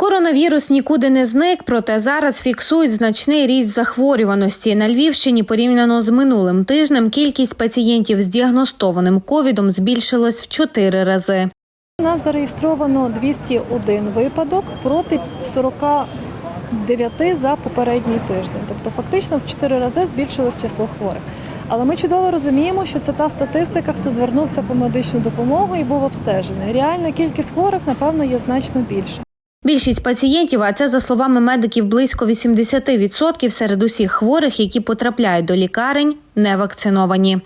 Коронавірус нікуди не зник, проте зараз фіксують значний ріст захворюваності. На Львівщині порівняно з минулим тижнем кількість пацієнтів з діагностованим ковідом збільшилась в чотири рази. У нас зареєстровано 201 випадок проти 49 за попередній тиждень. Тобто, фактично в 4 рази збільшилось число хворих. Але ми чудово розуміємо, що це та статистика, хто звернувся по медичну допомогу і був обстежений. Реальна кількість хворих, напевно, є значно більше. Більшість пацієнтів, а це за словами медиків, близько 80% серед усіх хворих, які потрапляють до лікарень, не вакциновані.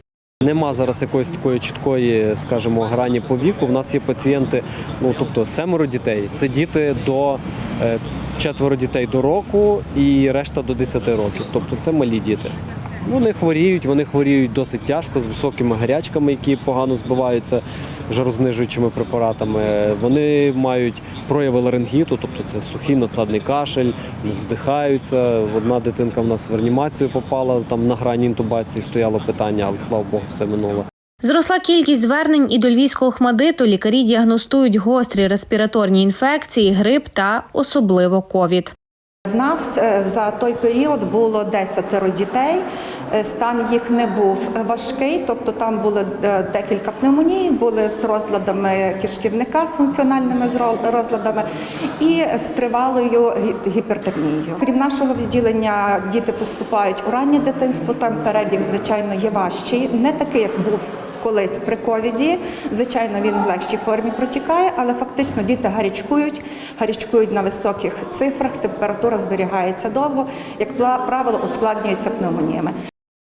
Нема зараз якоїсь такої чіткої, скажімо, грані по віку. В нас є пацієнти, ну тобто семеро дітей. Це діти до е, четверо дітей до року і решта до 10 років. Тобто це малі діти. Вони хворіють, вони хворіють досить тяжко з високими гарячками, які погано збиваються жарознижуючими препаратами. Вони мають прояви ларингіту, тобто це сухий надсадний кашель, здихаються. Одна дитинка в нас в реанімацію попала, там на грані інтубації стояло питання, але слава Богу, все минуло. Зросла кількість звернень і до львівського хмадиту лікарі діагностують гострі респіраторні інфекції, грип та особливо ковід. В нас е, за той період було 10 дітей. Е, Стан їх не був важкий, тобто там були е, декілька пневмоній, були з розладами кишківника, з функціональними розладами і з тривалою гі- гіпертермією. Крім нашого відділення, діти поступають у раннє дитинство. Там перебіг, звичайно, є важчий, не такий, як був колись при ковіді. Звичайно, він в легшій формі протікає, але фактично діти гарячкують, гарячкують на високих цифрах, температура зберігається довго, як правило, ускладнюється пневмоніями.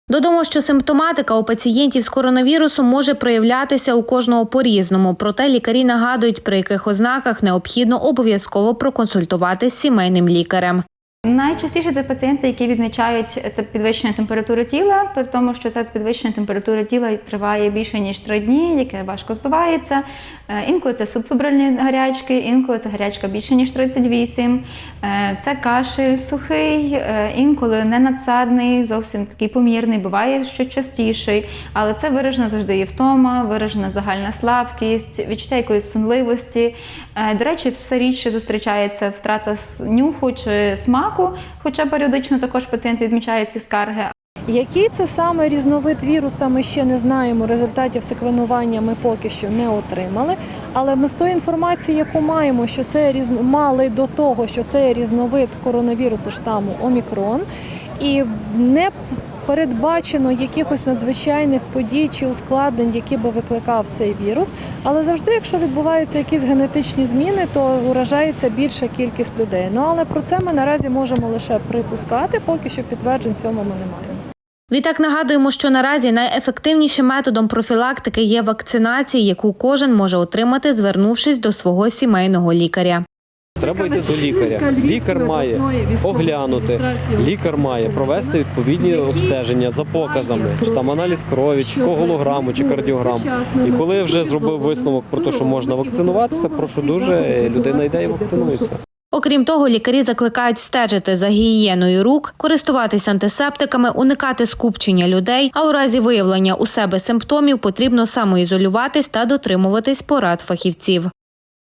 Додамо, що симптоматика у пацієнтів з коронавірусом може проявлятися у кожного по-різному. Проте лікарі нагадують, при яких ознаках необхідно обов'язково проконсультувати з сімейним лікарем. Найчастіше це пацієнти, які відмічають те- підвищення температури тіла, при тому, що це підвищення температури тіла триває більше ніж три дні, яке важко збивається. Е, Інколи це субфебральні гарячки, інколи це гарячка більше ніж 38. Е, Це кашель сухий, е, інколи не надсадний, зовсім такий помірний, буває що частіший, але це виражена завжди є втома, виражена загальна слабкість, відчуття якоїсь сонливості. До речі, все рідше зустрічається втрата нюху чи смаку, хоча періодично також пацієнти відмічають ці скарги. Який це саме різновид віруса, ми ще не знаємо. Результатів секвенування ми поки що не отримали. Але ми з тої інформації, яку маємо, що це різ... мали до того, що це різновид коронавірусу штаму Омікрон, і не передбачено якихось надзвичайних подій чи ускладнень, які би викликав цей вірус. Але завжди, якщо відбуваються якісь генетичні зміни, то уражається більша кількість людей. Ну але про це ми наразі можемо лише припускати, поки що підтверджень цьому ми не маємо. Відтак нагадуємо, що наразі найефективнішим методом профілактики є вакцинація, яку кожен може отримати, звернувшись до свого сімейного лікаря. Треба йти до лікаря. Лікар має оглянути, лікар має провести відповідні обстеження за показами, чи там аналіз крові, чи коголограму, чи кардіограму. І коли вже зробив висновок про те, що можна вакцинуватися, прошу дуже, людина йде і вакцинується. Окрім того, лікарі закликають стежити за гігієною рук, користуватись антисептиками, уникати скупчення людей. А у разі виявлення у себе симптомів потрібно самоізолюватись та дотримуватись порад фахівців.